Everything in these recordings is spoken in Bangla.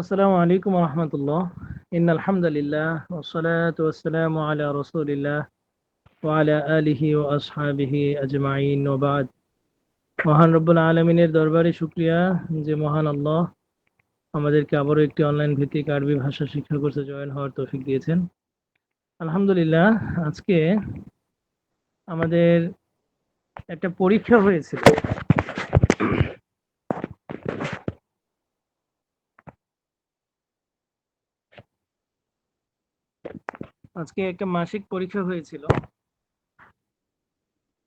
আসসালামু আলাইকুম রহমতুল্লাহ। ইন আলহামদুলিল্লাহ ওসলাত ওসালাম আলা রসুলিল্লাহ ওয়ালা আলিহি ও আসহাবিহি আজমাইন। ওবাদ মহান রব্বুল আলমিনের দরবারে শুক্রিয়া যে মহান আল্লাহ আমাদেরকে আবারও একটি অনলাইন ভিত্তিক আরবি ভাষা শিক্ষা কোর্সে জয়েন হওয়ার তৌফিক দিয়েছেন। আলহামদুলিল্লাহ, আজকে আমাদের একটা পরীক্ষা হয়েছিল। আজকে একটা মাসিক পরীক্ষা হয়েছিল।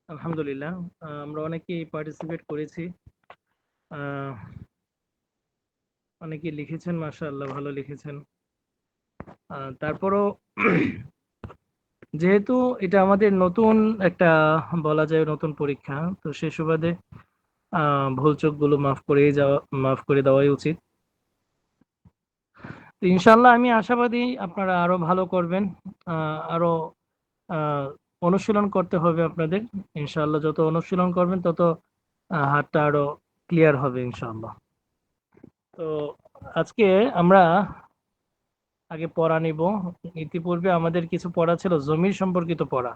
আলহামদুলিল্লাহ আমরা অনেকেই পার্টিসিপেট করেছি। আহ, অনেকেই লিখেছেন মাশাআল্লাহ ভালো লিখেছেন। তারপরও যেহেতু এটা আমাদের নতুন একটা বলা যায় নতুন পরীক্ষা তো সে সুবাদে ভুল চোখগুলো মাফ করে যাওয়া মাফ করে দেওয়াই উচিত। ইনশাল্লাহ আমি আশাবাদী আপনারা আরও ভালো করবেন আরও অনুশীলন করতে হবে আপনাদের। ইনশাল্লাহ যত অনুশীলন করবেন তত হাতটা আরও ক্লিয়ার হবে ইনশাল্লাহ তো আজকে আমরা আগে পড়া নিব। ইতিপূর্বে আমাদের কিছু পড়া ছিল, জমির সম্পর্কিত পড়া।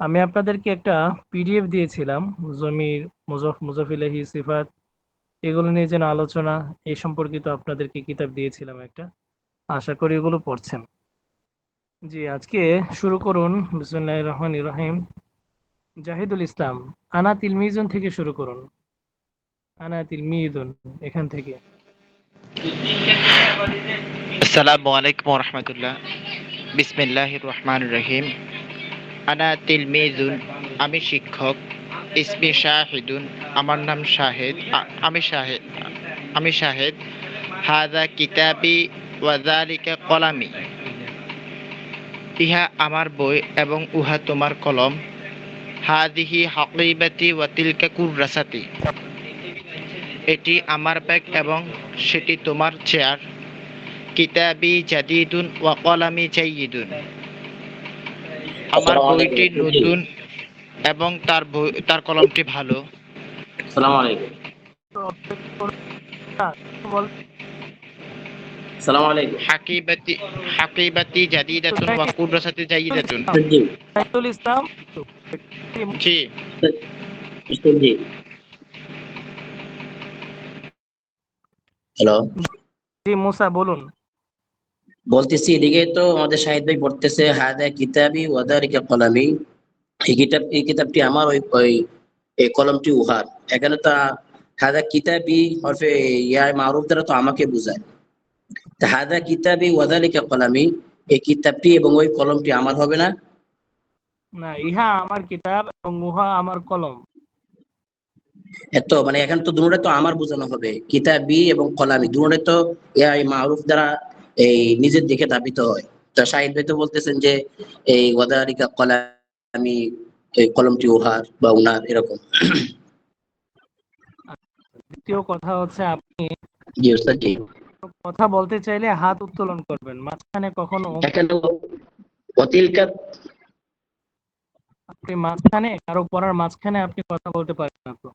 আমি আপনাদেরকে একটা পিডিএফ দিয়েছিলাম, জমির মুজফ মুজফিলাহি সিফাত এগুলো নিয়ে যেন আলোচনা এই সম্পর্কিত আপনাদেরকে কিতাব দিয়েছিলাম একটা। আশা করি এগুলো পড়ছেন। জি, আজকে শুরু করুন। বিসমুল্লাহ রহমান রহিম। জাহিদুল ইসলাম, আনা তিলমিজুন থেকে শুরু করুন। আনা তিলমিজুন এখান থেকে। আসসালামু আলাইকুম রহমতুল্লাহ। বিসমিল্লাহ রহমান রহিম। আনা তিলমিজুন আমি শিক্ষক। ইসমি শাহিদুন আমার নাম শাহেদ আমি শাহেদ আমি শাহেদ। হাদা কিতাবি ওয়াজালিকা কলামি। ইহা আমার বই এবং উহা তোমার কলম। হাদিহি হকিবাতি ওয়াতিলকা কুররাসাতি। এটি আমার ব্যাগ এবং সেটি তোমার চেয়ার। কিতাবি জাদিদুন ওয়া কলামি জাইয়িদুন। আমার বইটি নতুন এবং তার তার কলমটি ভালো। সালাম আলাইকুম। সালাম আলাইকুম। হাকিবাতি হাকিবাতি জাদিদাতুন ওয়া ইসলাম। জি। জি হ্যালো। জি মুসা বলুন। বলতেছি এদিকে তো আমাদের শাহিদ ভাই পড়তেছে হাদা কিতাবি ওয়াদারিকা কলামি। এই কিতাব এই কিতাবটি আমার ওই ওই এই কলমটি উহার। এখানে তো হাদা কিতাবি হরফে ইয়া মারুফ দ্বারা তো আমাকে বোঝায়। তা হাদা কিতাবি ওয়াদারিকা কলামি এই কিতাবটি এবং ওই কলমটি আমার হবে না? না ইহা আমার কিতাব এবং উহা আমার কলম। এত মানে এখানে তো দুটোটা তো আমার বোঝানো হবে। কিতাবি এবং কলামি দুটোটা তো এই মারুফ দ্বারা এই নিজের দিকে ধাবিত হয়। তা শাহিদ ভাই তো বলতেছেন যে এই ওয়াদারিকা কলামি এই কলমটি উহার বা উনার এরকম। দ্বিতীয় কথা হচ্ছে আপনি জি ওস্তাদ জি। কথা বলতে চাইলে হাত উত্তোলন করবেন মাঝখানে কখনো অতিলকা আপনি মাঝখানে কারও পড়ার মাঝখানে আপনি কথা বলতে পারেন না তো।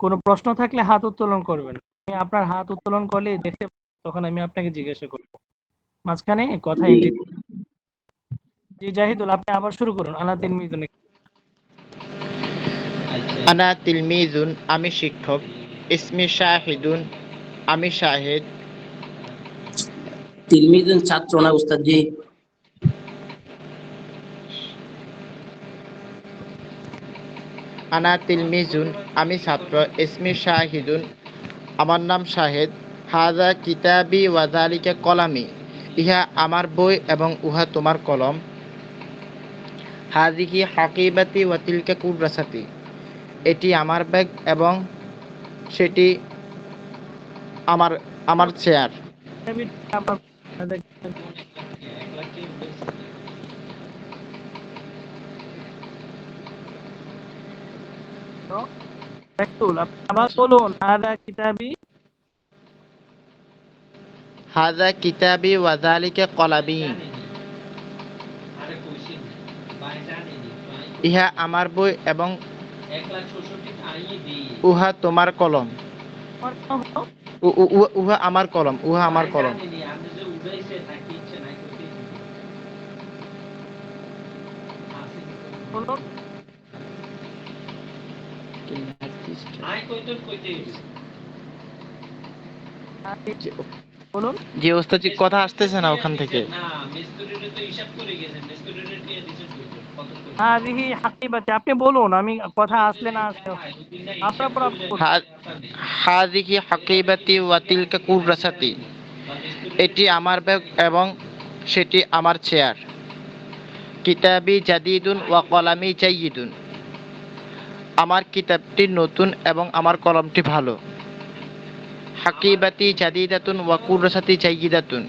কোনো প্রশ্ন থাকলে হাত উত্তোলন করবেন। আমি আপনার হাত উত্তোলন করলে দেখতে তখন আমি আপনাকে জিজ্ঞাসা করব। মাঝখানে কথা জি জাহিদুল আপনি আবার শুরু করুন। আনা মিনিট আনা তিলমিজুন আমি শিক্ষক। ইসমি শাহিদুন আমি শাহেদ। তিলমিজন ছাত্র না উস্তাদ জি আনা তিলমিজুন আমি ছাত্র। ইসমি শাহিদুন আমার নাম শাহেদ। হাজা কিতাবি ওয়াজালিকা কলামি। ইহা আমার বই এবং উহা তোমার কলম। হাজিহি হাকিবাতি ওয়াতিলকা কুররাসাতি এটি আমার ব্যাগ এবং সেটি আমার আমার চেয়ার। কিতাবি হাজা কিতাবি ওয়াজালিকা কলামি ইহা আমার বই এবং উহা তোমার কলম। উহা- আমার কলম, উহা আমার কলম। জি ওস্তাদ কথা আসতেছে না ওখান থেকে। হাদিহি হাকিবাতি আপনি বলুন, আমি কথা আসলে না আসলে। আপনার পর আপনি বলুন। হা- হাদিহি হাকিবাতি ওয়াতিলকা কুররাসাতি। এটি আমার ব্যাগ এবং সেটি আমার চেয়ার। কিতাবি জাদিদুন ওয়া কলামি জাইয়িদুন। আমার কিতাবটি নতুন এবং আমার কলমটি ভালো। হাকিবাতি জাদিদাতুন ওয়া কুররাসাতি জাইয়িদাতুন।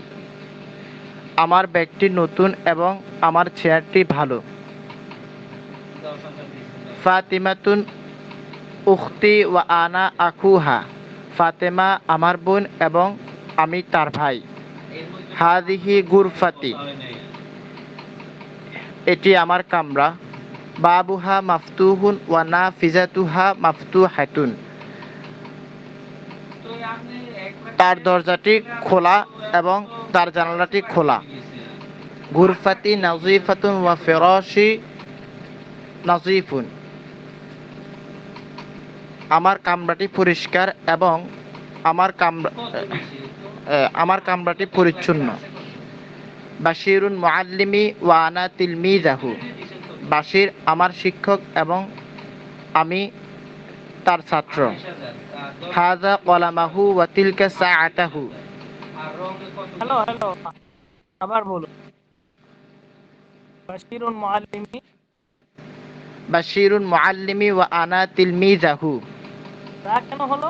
আমার ব্যাগটি নতুন এবং আমার চেয়ারটি ভালো। ফাতিমাতুন উখতি ওয়া আনা আখুহা ফাতেমা আমার বোন এবং আমি তার ভাই। হাদিহি গুরফাতি। এটি আমার কামরা। বাবুহা মাফতুহুন ওয়া নাফিজাতুহা মাফতুহাতুন। তার দরজাটি খোলা এবং তার জানালাটি খোলা। গুরফাতি নাজিফাতুন ওয়া ফিরাশি নাজিফুন। আমার কামরাটি পরিষ্কার এবং আমার কামরা আমার কামরাটি পরিচ্ছন্ন। বাশিরুন মুআল্লিমি ওয়া আনা তিলমিজাহু। বাশির আমার শিক্ষক এবং আমি তার ছাত্র। হাযা কলামাহু ওয়া তিলকা সাআতাহু। হ্যালো হ্যালো আবার বলুন। বাশিরুন মুআল্লিমি। বাশিরুন মুআল্লিমি ওয়া আনা তিলমিজাহু। তা কেন হলো?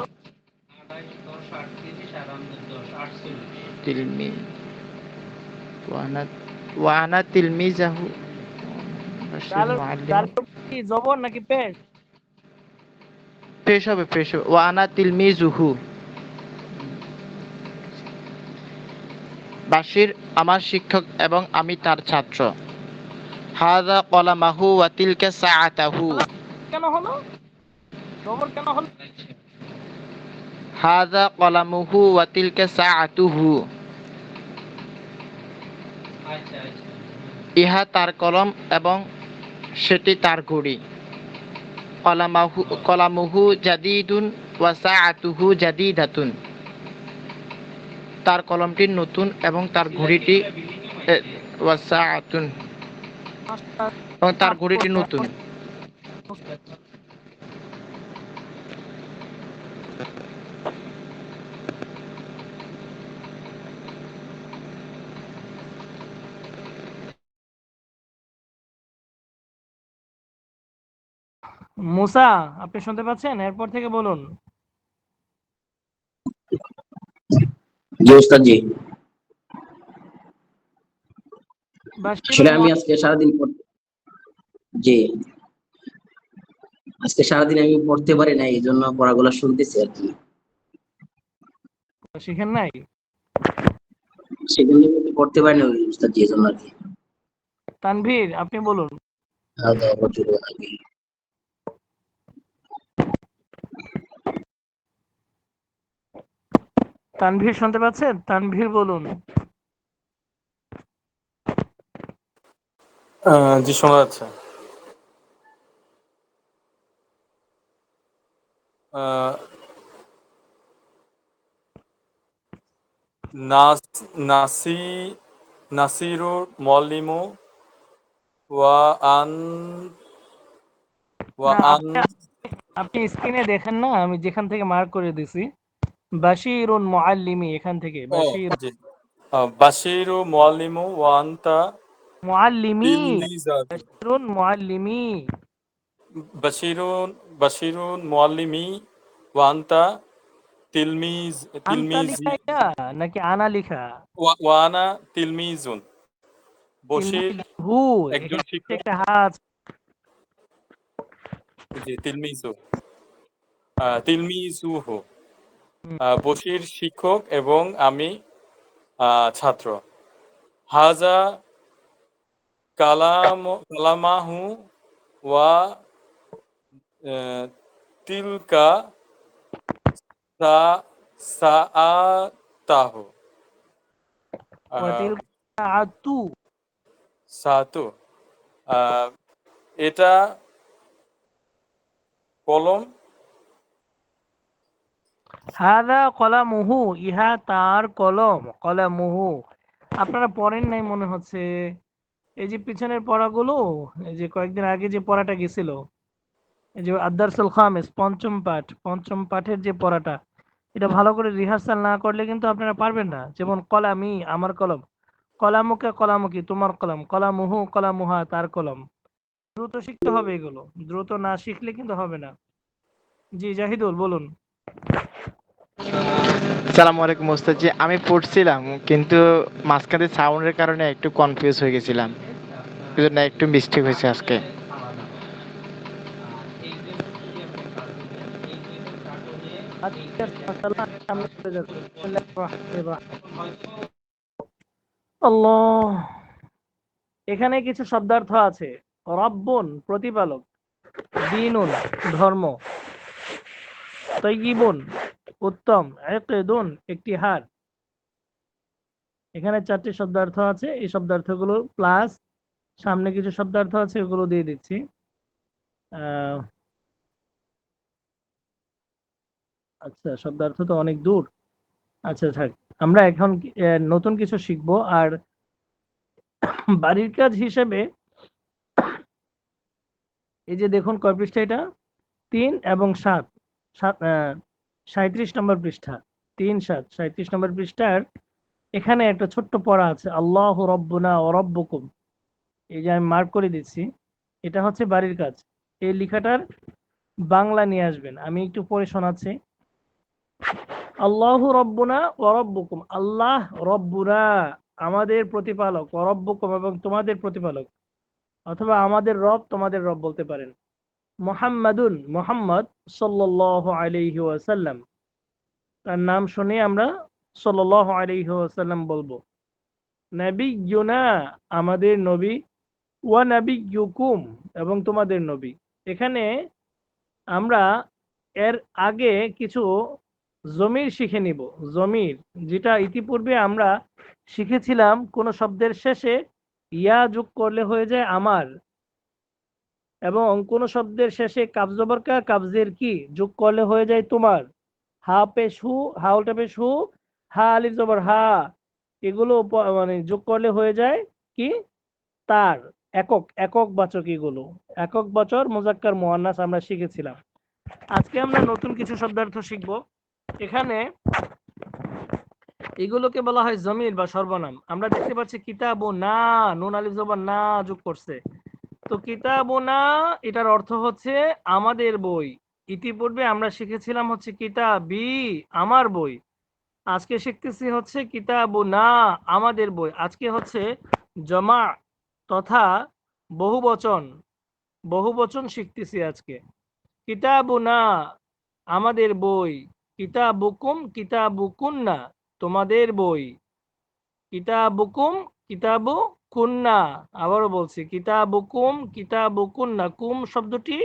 তিলমি ওয়া আনা ওয়া তিলমিজাহু। বাশির তাহলে মুআল্লিমি তাহলে কি জবর নাকি পেশ? পেশ হবে পেশ হবে। ওয়া তিলমিজুহু। বাশির আমার শিক্ষক এবং আমি তার ছাত্র। হাযা কলামাহু ওয়া তিলকা সাআতাহু। কেন হলো? জবর কেন হলো? হাযা কলামুহু ওয়া তিলকা সাআতুহু। ইহা তার কলম এবং সেটি তার ঘড়ি। কলামাহু কলামুহু জাদিদুন ওয়া সাআতুহু জাদিদাতুন। তার কলমটি নতুন এবং তার ঘড়িটি ওয়া সাআতুন। এবং তার ঘড়িটি নতুন। মুসা আপনি শুনতে পাচ্ছেন? এরপর থেকে বলুন। জি আমি আজকে সারাদিন জি। আজকে সারাদিন আমি পড়তে পারি না এই জন্য পড়াগুলো শুনতেছি আর কি। শিখেন নাই? সেখানে পড়তে পারি না ওস্তাদ জি এজন্য আর কি। তানভীর আপনি বলুন। আগে তানভীর শুনতে পাচ্ছেন? তানভীর বলুন। জি শোনা যাচ্ছে। নাস নাসি নাসিরুর মল্লিমু ওয়া আন ওয়া আন আপনি স্ক্রিনে দেখেন না আমি যেখান থেকে মার্ক করে দিছি। বাশিরুন মুআল্লিমি এখান থেকে। বাশির বাশিরু মুআল্লিমু ওয়া আনতা মুআল্লিমি। বাশিরুন মুআল্লিমি। বাশিরুন বাশিরুন মুআল্লিমি ওয়া আনতা তিলমিজ তিলমিজি নাকি আনা লিখা? ওয়া আনা তিলমিজুন। বশির হু একজন শিক্ষক। একটা হাত। জি তিলমিজু। হুম। আহ, বশির শিক্ষক এবং আমি ছাত্র। হাজা কালাম কালামাহু ওয়া তিলকা সাআতাহু। এটা কলম হাদা কলামুহু, ইহা তার কলম, কলামুহু। আপনারা পড়েন নাই মনে হচ্ছে। এই যে পিছনের পড়াগুলো, এই যে কয়েকদিন আগে যে পড়াটা গেছিল, এই যে আদারসুল খামেস পঞ্চম পাঠ, পঞ্চম পাঠের যে পড়াটা, এটা ভালো করে রিহার্সাল না করলে কিন্তু আপনারা পারবেন না। যেমন কলামি, আমার কলম, কলামুকে কলামুকি, তোমার কলম, কলামুহু কলামুহা, তার কলম। দ্রুত শিখতে হবে এগুলো, দ্রুত না শিখলে কিন্তু হবে না। জি, জাহিদুল, বলুন। সালাম আলাইকুম ওস্তাদ জি আমি পড়ছিলাম, কিন্তু মাঝখানে সাউন্ডের কারণে একটু কনফিউজ হয়ে গেছিলাম। একটু মিস্টেক হয়েছে আজকে। আল্লাহ। এখানে কিছু শব্দার্থ আছে। রব্বন, প্রতিপালক। দিনুন, ধর্ম। তৈগিবুন উত্তম একেদুন একটি হার। এখানে চারটি শব্দার্থ আছে। এই শব্দার্থগুলো প্লাস সামনে কিছু শব্দার্থ আছে, ওগুলো দিয়ে দিচ্ছি। আচ্ছা শব্দার্থ তো অনেক দূর। আচ্ছা থাক, আমরা এখন নতুন কিছু শিখব। আর বাড়ির কাজ হিসেবে এই যে দেখুন, কয় পৃষ্ঠা এটা? তিন এবং সাত। সাঁত্রিশ নম্বর পৃষ্ঠা, তিন সাত সাঁত্রিশ নম্বর পৃষ্ঠার এখানে একটা ছোট্ট পড়া আছে, আল্লাহ রব্বুনা অরব্বকুম এই যে আমি মার্ক করে দিচ্ছি, এটা হচ্ছে বাড়ির কাজ। এই লেখাটার বাংলা নিয়ে আসবেন, আমি একটু পরে শোনাচ্ছি। আল্লাহ রব্বুনা ওয়া রব্বুকুম, আল্লাহ রব্বুনা আমাদের প্রতিপালক অরব্বকুম এবং তোমাদের প্রতিপালক, অথবা আমাদের রব, তোমাদের রব বলতে পারেন। মুহাম্মাদুন মুহাম্মদ সাল্লাল্লাহু আলাইহি ওয়াসাল্লাম। তার নাম শুনে আমরা সাল্লাল্লাহু আলাইহি ওয়াসাল্লাম বলব নাবিয়ুনা আমাদের নবী, ওয়া নাবিয়ুকুম এবং তোমাদের নবী। এখানে আমরা এর আগে কিছু জমির শিখে নিব। জমির, যেটা ইতিপূর্বে আমরা শিখেছিলাম, কোন শব্দের শেষে ইয়া যোগ করলে হয়ে যায় আমার। এবং কোন শব্দের শেষে কাবজবর কা কাবজের কি? যোগ করলে হয়ে যায় তোমার। হা পেশ হু, হা উল্টা পেশ হু, হা আলিফ জবর, হা। এগুলো মানে যোগ করলে হয়ে যায় কি? তার, একক একক বাচক এগুলো। একক বচর, মোজাক্কার মোয়ান্নাস আমরা শিখেছিলাম। আজকে আমরা নতুন কিছু শব্দার্থ শিখব। এখানে এগুলোকে বলা হয় জমির বা সর্বনাম। আমরা দেখতে পাচ্ছি কিতাব ও না, নুন, আলিফ জবর না যোগ করছে। তো কিতাব না, এটার অর্থ হচ্ছে আমাদের বই। ইতিপূর্বে আমরা শিখেছিলাম হচ্ছে কিতাবি আমার বই। আজকে শিখতেছি হচ্ছে কিতাব না আমাদের বই। আজকে হচ্ছে জমা তথা বহুবচন। বহুবচন শিখতেছি আজকে। কিতাবুনা আমাদের বই। কিতাবুকুম কিতাবুকুন্না তোমাদের বই। কিতাবুকুম কিতাবু কুন্না, আবারও বলছি, কিতাবুকুম, কিতাবুকুন্না, কুম শব্দটি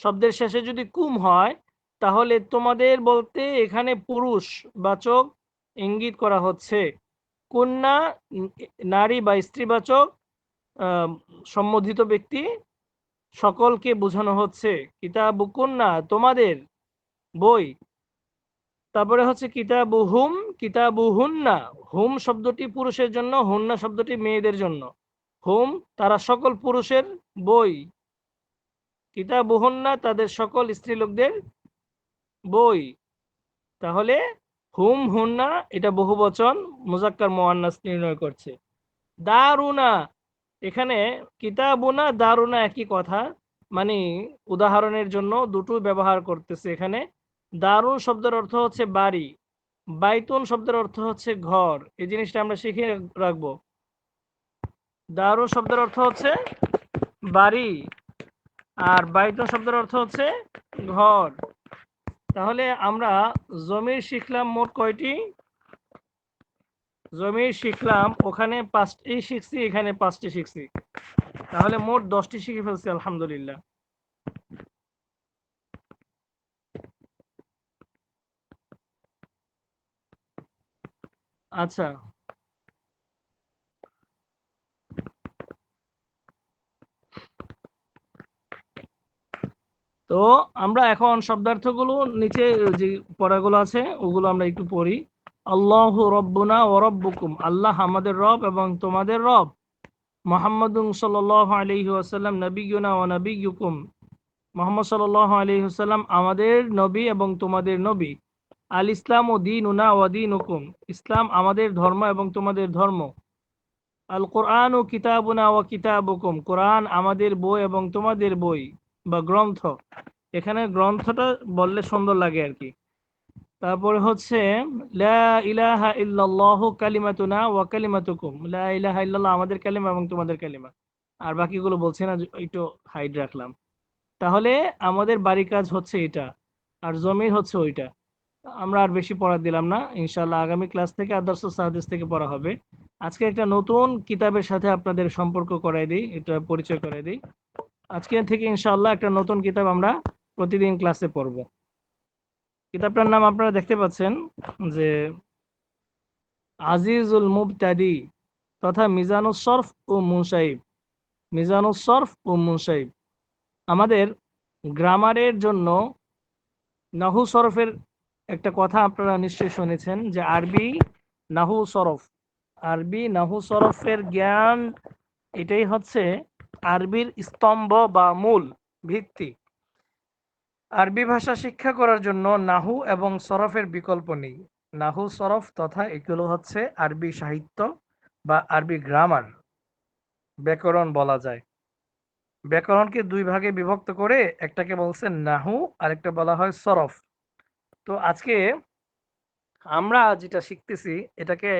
শব্দের শেষে যদি কুম হয়, তাহলে তোমাদের বলতে এখানে পুরুষ বাচক ইঙ্গিত করা হচ্ছে। কন্যা নারী বা স্ত্রীবাচক সম্বোধিত ব্যক্তি সকলকে বোঝানো হচ্ছে। কিতাবুকুন্না, তোমাদের বই তারপরে হচ্ছে কিতাবু হুম কিতাবু হুন্না হুম শব্দটি পুরুষের জন্য, হুন্না শব্দটি মেয়েদের জন্য। হুম তারা সকল পুরুষের বই। কিতাবু হুন্না তাদের সকল স্ত্রীলোকদের বই। তাহলে হুম, হুন্না এটা বহু বচন, মুজাক্কার মোয়ান্নাস নির্ণয় করছে। দারুনা, এখানে কিতাবুনা, দারুনা একই কথা। মানে উদাহরণের জন্য দুটো ব্যবহার করতেছে এখানে। দারুণ শব্দের অর্থ হচ্ছে বাড়ি বাইতুন শব্দের অর্থ হচ্ছে ঘর। এই জিনিসটা আমরা শিখে রাখব। দারুণ শব্দের অর্থ হচ্ছে বাড়ি আর বাইতুন শব্দের অর্থ হচ্ছে ঘর। তাহলে আমরা জমির শিখলাম মোট কয়টি? জমির শিখলাম ওখানে পাঁচটি শিখছি, এখানে পাঁচটি শিখছি। তাহলে মোট দশটি শিখে ফেলছি, আলহামদুলিল্লাহ। আচ্ছা। তো আমরা এখন শব্দার্থগুলো নিচে যে পড়াগুলো আছে, ওগুলো আমরা একটু পড়ি। আল্লাহ রব্বুনা ও রব্বুকুম। আল্লাহ আমাদের রব এবং তোমাদের রব। মোহাম্মদুন সাল্লাহ আলহি আসাল্লাম নবীনা ও নবী নবীকুম মোহাম্মদ সাল্লাহ আলহি আসাল্লাম আমাদের নবী এবং তোমাদের নবী। আল ইসলাম ও দিন উনা ও দিন হুকুম ইসলাম আমাদের ধর্ম এবং তোমাদের ধর্ম। আল কোরআন ও কিতাব কিতাবুনা ও কিতাবুকুম। কোরআন আমাদের বই এবং তোমাদের বই বা গ্রন্থ। এখানে গ্রন্থটা বললে সুন্দর লাগে আর কি। তারপরে হচ্ছে, লা ইলাহা কালিমাতুনা ওয়া কালিমাতুকুম। লা ইলাহা ইল্লাল্লাহ আমাদের কালিমা এবং তোমাদের কালিমা। আর বাকিগুলো বলছে না একটু হাইড রাখলাম। তাহলে আমাদের বাড়ি কাজ হচ্ছে এটা, আর জমির হচ্ছে ওইটা। আমরা আর বেশি পড়া দিলাম না। ইনশাল্লাহ আগামী ক্লাস থেকে আদর্শ সাহাদিস থেকে পড়া হবে। আজকে একটা নতুন কিতাবের সাথে আপনাদের সম্পর্ক করাই দিই, এটা পরিচয় করাই দিই। আজকে থেকে ইনশাল্লাহ একটা নতুন কিতাব আমরা প্রতিদিন ক্লাসে পড়ব। কিতাবটার নাম আপনারা দেখতে পাচ্ছেন যে, আজিজুল মুবতাদি তথা মিজানুস সরফ ও মুনসাইব। মিজানুস সরফ ও মুনসাইব। আমাদের গ্রামারের জন্য নাহু সরফের একটা কথা আপনারা নিশ্চয়ই শুনেছেন যে আরবি নাহু সরফ, আরবি নাহু সরফের জ্ঞান এটাই হচ্ছে আরবির স্তম্ভ বা মূল ভিত্তি। আরবি ভাষা শিক্ষা করার জন্য নাহু এবং সরফের বিকল্প নেই। নাহু সরফ তথা এগুলো হচ্ছে আরবি সাহিত্য বা আরবি গ্রামার। ব্যাকরণ বলা যায়। ব্যাকরণকে দুই ভাগে বিভক্ত করে একটাকে বলছে নাহু, আরেকটা বলা হয় সরফ। তো আজকে আমরা যেটা শিখতেছি, এটাকে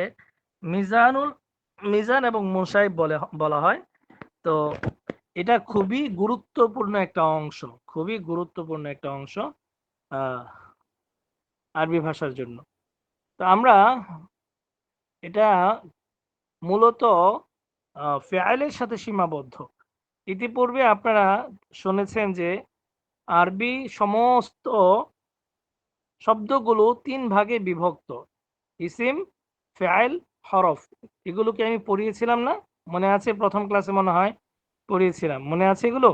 মিজানুল, মিজান এবং মুসাইব বলে বলা হয়। তো এটা খুবই গুরুত্বপূর্ণ একটা অংশ, খুবই গুরুত্বপূর্ণ একটা অংশ আরবি ভাষার জন্য। তো আমরা এটা মূলত ফেয়ালের সাথে সীমাবদ্ধ। ইতিপূর্বে আপনারা শুনেছেন যে আরবি সমস্ত শব্দগুলো তিন ভাগে বিভক্ত। ইসিম ফেয়াল হরফ। এগুলোকে আমি পড়িয়েছিলাম না? মনে আছে? প্রথম ক্লাসে মনে হয় পড়িয়েছিলাম। মনে আছে এগুলো?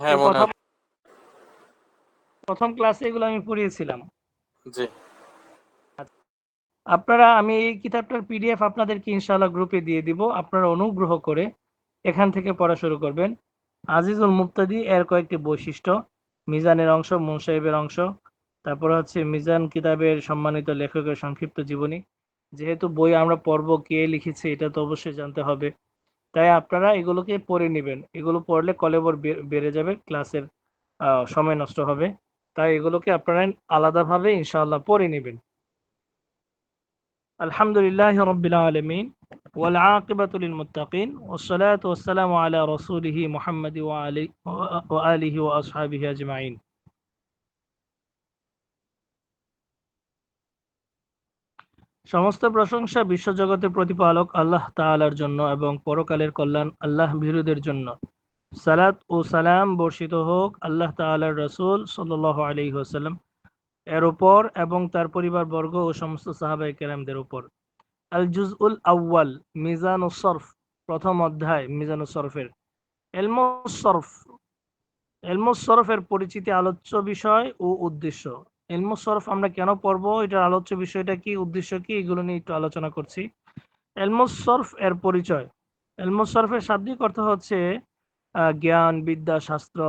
হ্যাঁ প্রথম ক্লাসে এগুলো আমি পড়িয়েছিলাম। আপনারা আমি এই কিতাবটার পিডিএফ আপনাদেরকে ইনশাআল্লাহ গ্রুপে দিয়ে দিব। আপনারা অনুগ্রহ করে এখান থেকে পড়া শুরু করবেন। আজিজুল মুক্তাদি এর কয়েকটি বৈশিষ্ট্য, মিজানের অংশ, মুন সাহেবের অংশ, তারপর হচ্ছে মিজান কিতাবের সম্মানিত লেখকের সংক্ষিপ্ত জীবনী। যেহেতু বই আমরা পর্ব কে লিখেছে, এটা তো অবশ্যই জানতে হবে। তাই আপনারা এগুলোকে পড়ে নেবেন। এগুলো পড়লে কলেবর বেড়ে যাবে, ক্লাসের সময় নষ্ট হবে। তাই এগুলোকে আপনারা আলাদাভাবে ইনশাআল্লাহ পড়ে নেবেন। আলহামদুলিল্লাহ রবিল আলমিন। والعاقبة للمتقين والصلاة والسلام على رسوله محمد وعلي وآله وأصحابه أجمعين সমস্ত প্রশংসা বিশ্বজগতের প্রতিপালক আল্লাহ তাআলার জন্য এবং পরকালের কল্যাণ আল্লাহ ভীরুদের জন্য সালাত ও সালাম বর্ষিত হোক আল্লাহ তাআলার রসুল সাল্লাল্লাহু আলাইহি ওয়াসাল্লাম এর উপর এবং তার পরিবার বর্গ ও সমস্ত সাহাবাই কেরামদের উপর আল জুজউল আউয়াল মিজান সরফ প্রথম অধ্যায় মিজান সরফের এলমোসরফ এলমোসরফের পরিচিতি আলোচ্য বিষয় ও উদ্দেশ্য। এলমোসরফ আমরা কেন পড়ব? এটার আলোচ্য বিষয়টা কি, উদ্দেশ্য কি, এগুলো নিয়ে একটু আলোচনা করছি। এলমোসরফ এর পরিচয়। এলমোসরফের শাব্দিক অর্থ হচ্ছে জ্ঞান, বিদ্যা, শাস্ত্র।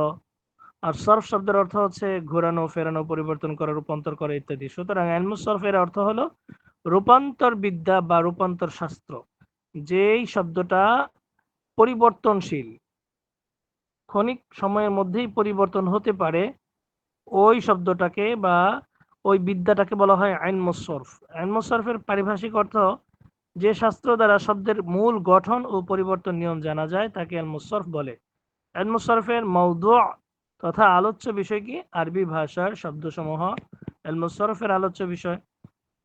আর সরফ শব্দের অর্থ হচ্ছে, ঘোরানো, ফেরানো, পরিবর্তন করা, রূপান্তর করা, ইত্যাদি। সুতরাং এলমুস সরফের অর্থ হলো রূপান্তর বিদ্যা বা রূপান্তর শাস্ত্র যেই শব্দটা পরিবর্তনশীল, ক্ষণিক সময়ের মধ্যেই পরিবর্তন হতে পারে, ওই শব্দটাকে বা ওই বিদ্যাটাকে বলা হয় আইন মুসরফ আইন মুসরফের পারিভাষিক অর্থ, যে শাস্ত্র দ্বারা শব্দের মূল গঠন ও পরিবর্তন নিয়ম জানা যায়, তাকে আল মুসরফ বলে। আল মুসরফের মৌদু তথা আলোচ্য বিষয় কি? আরবি ভাষার শব্দসমূহ। এলমুসরফের আলোচ্য বিষয়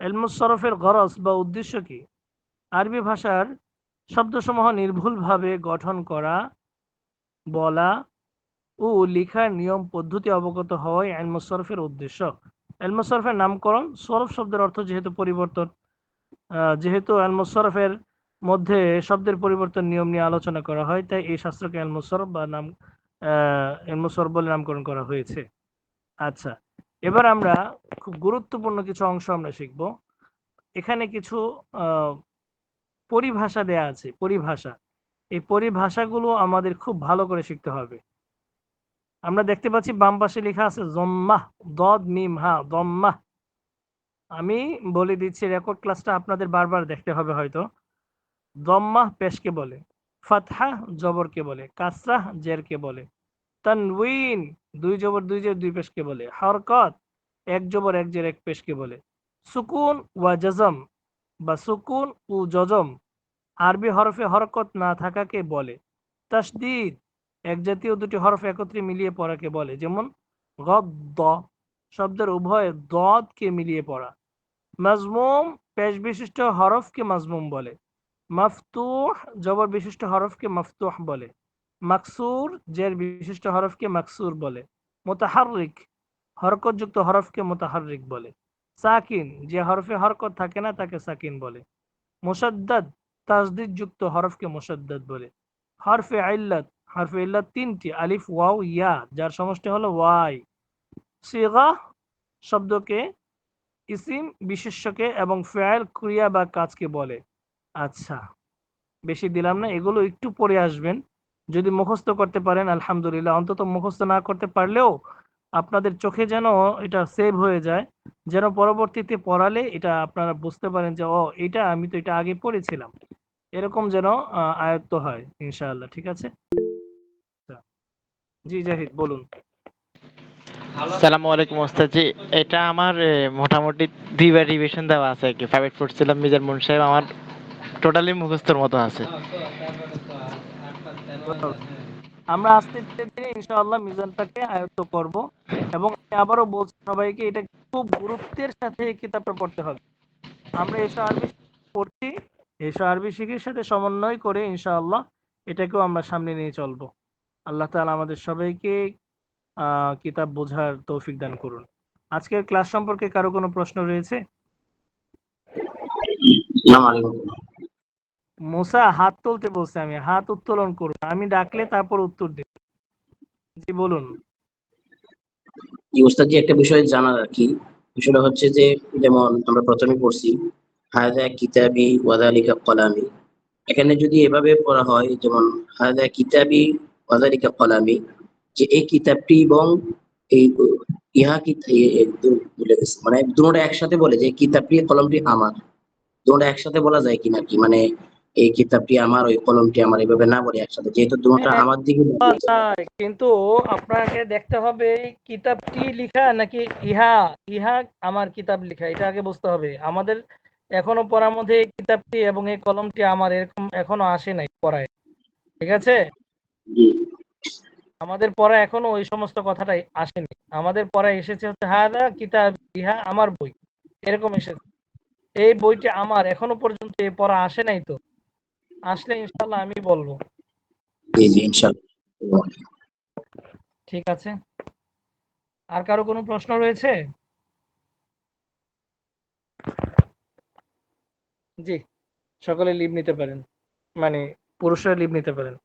এলমুসরফের গরজ বা উদ্দেশ্য কি? আরবি ভাষার শব্দসমূহ নির্ভুলভাবে গঠন করা বলা ও লিখার নিয়ম পদ্ধতি অবগত হওয়াই এলমু সরফের উদ্দেশ্য। এলমু সরফের নামকরণ সরফ শব্দের অর্থ যেহেতু পরিবর্তন যেহেতু এলমু সরফের মধ্যে শব্দের পরিবর্তন নিয়ম নিয়ে আলোচনা করা হয় তাই এই শাস্ত্রকে এলমু সরফ বা নাম আহ, এলমু সরফ বলে নামকরণ করা হয়েছে। আচ্ছা এবার আমরা খুব গুরুত্বপূর্ণ কিছু অংশ আমরা শিখব। এখানে কিছু পরিভাষা দেয়া আছে, পরিভাষা। এই পরিভাষাগুলো আমাদের খুব ভালো করে শিখতে হবে। আমরা দেখতে পাচ্ছি বাম পাশে লেখা আছে, জম্মাহ, দদ, মিম, হা, দম্মাহ। আমি বলে দিচ্ছি রেকর্ড ক্লাসটা আপনাদের বারবার দেখতে হবে হয়তো। দম্মাহ, পেশকে বলে। ফাতহা, জবরকে বলে। কাসরাহ, জেরকে বলে। তানউইন দুই জবর দুই জের দুই পেশকে বলে। হরকত, এক জবর এক জের এক পেশকে বলে। সুকুন ওয়া জজম বা সুকুন ও জজম আরবি হরফে হরকত না থাকাকে বলে। তাসদিদ এক জাতীয় দুটি হরফ একত্রে মিলিয়ে পড়াকে বলে। যেমন গদ্দ, শব্দের উভয় দদকে মিলিয়ে পড়া। মাজমুম পেশ বিশিষ্ট হরফকে মাজমুম বলে। মাফতুহ জবর বিশিষ্ট হরফকে মাফতুহ বলে। মাকসুর, জের বিশিষ্ট হরফকে মাকসুর বলে। মোতাহারিক হরকতযুক্ত হরফকে মোতাহারিক বলে। সাকিন, যে হরফে হরকত থাকে না, তাকে সাকিন বলে। মুসাদ্দাদ তাসদিদ যুক্ত হরফকে মুসাদ্দাদ বলে। হরফে আইল্লাত, হরফে ইল্লাত তিনটি, আলিফ, ওয়াও, ইয়া, যার সমষ্টি হলো ওয়াই। সিগা, শব্দকে, ইসিম, বিশেষ্যকে এবং ফেয়াল ক্রিয়া বা কাজকে বলে। আচ্ছা বেশি দিলাম না, এগুলো একটু পরে আসবেন। যদি মুখস্থ করতে পারেন আলহামদুলিল্লাহ অন্তত মুখস্থ না করতে পারলেও আপনাদের চোখে যেন এটা সেভ হয়ে যায় যেন পরবর্তীতে পড়ালে এটা আপনারা বুঝতে পারেন যে ও এটা আমি তো এটা আগে পড়েছিলাম। এরকম যেন আহ, আয়ত্ত হয় ইনশাআল্লাহ ঠিক আছে? আচ্ছা। জি জাহিদ বলুন। সালামু আলাইকুম ওস্তাদ জি এটা আমার মোটামুটি দুইবার রিভিশন দেওয়া আছে আর কি। প্রাইভেট পড়ছিলাম মিজান মুন সাহেব আমার টোটালি মুখস্থর মতো আছে। আমরা আস্তে ধীরে ইনশাআল্লাহ মিজানটাকে আয়ত্ত করব এবং আবারও বলছি সবাইকে, এটা খুব গুরুত্বের সাথে এই কিতাবটা পড়তে হবে। আমরা এসব আরবি পড়ছি এসব আরবি শিখির সাথে সমন্বয় করে ইনশাআল্লাহ এটাকেও আমরা সামনে নিয়ে চলবো। আল্লাহ তাআলা আমাদের সবাইকে কিতাব বোঝার তৌফিক দান করুন। আজকের ক্লাস সম্পর্কে কারও কোনো প্রশ্ন রয়েছে? মুসা হাত তুলতে বলছে আমি, হাত উত্তোলন করুন, আমি ডাকলে তারপর উত্তর দিন জি, বলুন। জি একটা বিষয় জানার আর কি। বিষয়টা হচ্ছে যে, যেমন আমরা প্রথমে পড়ছি হায়দা কিতাবি ওয়াদালিকা কলামি। এখানে যদি এভাবে পড়া হয়, যেমন হায়দা কিতাবি ওয়াদালিকা কলামি, যে এই কিতাবটি এবং এই ইহা কি গেছি মানে দুটোটা একসাথে বলে যে কিতাবটি, কলমটি আমার। দুটোটা একসাথে বলা যায় কিনা কি মানে এই কিতাবটি আমার ওই কলমটি আমার এইভাবে না বলে একসাথে। যেহেতু দুটোটা হ্যাঁ, আমার দিকে কিন্তু আপনাকে দেখতে হবে কিতাবটি লিখা নাকি ইহা? ইহা আমার কিতাব লিখা এটা আগে বুঝতে হবে। আমাদের এখনও পড়ার মধ্যে এই কিতাবটি এবং এই কলমটি আমার এরকম এখনও আসে নাই পড়ায়। ঠিক আছে? আমাদের পড়া এখনও ওই সমস্ত কথাটাই আসেনি। আমাদের পড়ায় এসেছে হচ্ছে হাদা কিতাব ইহা আমার বই। এরকম এসেছে। এই বইটি আমার এখনও পর্যন্ত এই পড়া আসে নাই তো? আসলে ইনশাল্লাহ আমি বলব। জি জি ইনশাআল্লাহ ঠিক আছে। আর কারও কোনো প্রশ্ন রয়েছে? জি সকলে লিভ নিতে পারেন। মানে পুরুষরা লিভ নিতে পারেন।